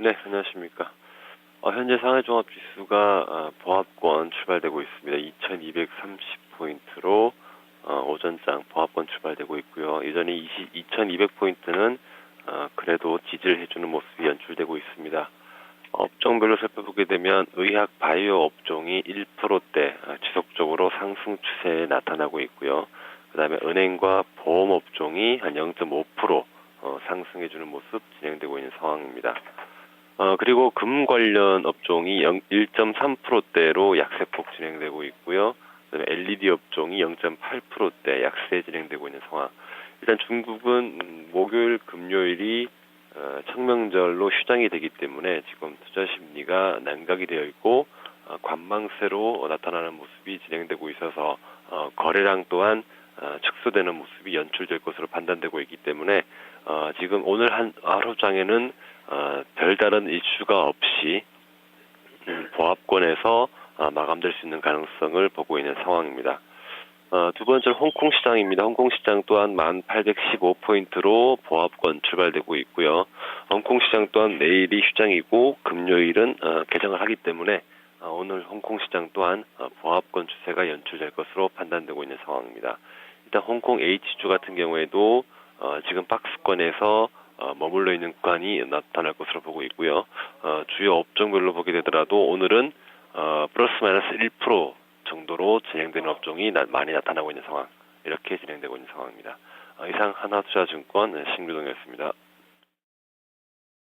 네, 안녕하십니까. 어, 현재 상해 종합 지수가 어, 보합권 출발되고 있습니다. 2230포인트로 어, 오전장 보합권 출발되고 있고요. 여전히 2200포인트는 어, 그래도 지지를 해주는 모습이 연출되고 있습니다. 업종별로 살펴보게 되면 의학 바이오 업종이 1%대 어, 지속적으로 상승 추세에 나타나고 있고요. 그다음에 은행과 보험 업종이 한 0.5% 어, 상승해주는 모습 진행되고 있는 상황입니다. 어, 그리고 금 관련 업종이 0, 1.3%대로 약세 폭 진행되고 있고요. 그다음에 LED 업종이 0.8%대 약세 진행되고 있는 상황. 일단 중국은 음, 목요일, 금요일이 어, 청명절로 휴장이 되기 때문에 지금 투자 심리가 난각이 되어 있고 어, 관망세로 나타나는 모습이 진행되고 있어서 어, 거래량 또한 어, 축소되는 모습이 연출될 것으로 판단되고 있기 때문에 어, 지금 오늘 한 하루장에는 어, 별다른 이슈가 없이 음, 보합권에서 어, 마감될 수 있는 가능성을 보고 있는 상황입니다. 어, 두 번째로 홍콩 시장입니다. 홍콩 시장 또한 1815포인트로 보합권 출발되고 있고요. 홍콩 시장 또한 내일이 휴장이고 금요일은 어, 개장을 하기 때문에 어, 오늘 홍콩 시장 또한 어, 보합권 추세가 연출될 것으로 판단되고 있는 상황입니다. 일단 홍콩 H주 같은 경우에도 어, 지금 박스권에서 어, 머물러 있는 구간이 나타날 것으로 보고 있고요. 어, 주요 업종별로 보게 되더라도 오늘은 어, 플러스 마이너스 1% 정도로 진행되는 업종이 나- 많이 나타나고 있는 상황. 이렇게 진행되고 있는 상황입니다. 어, 이상 하나투자증권 신규동이었습니다.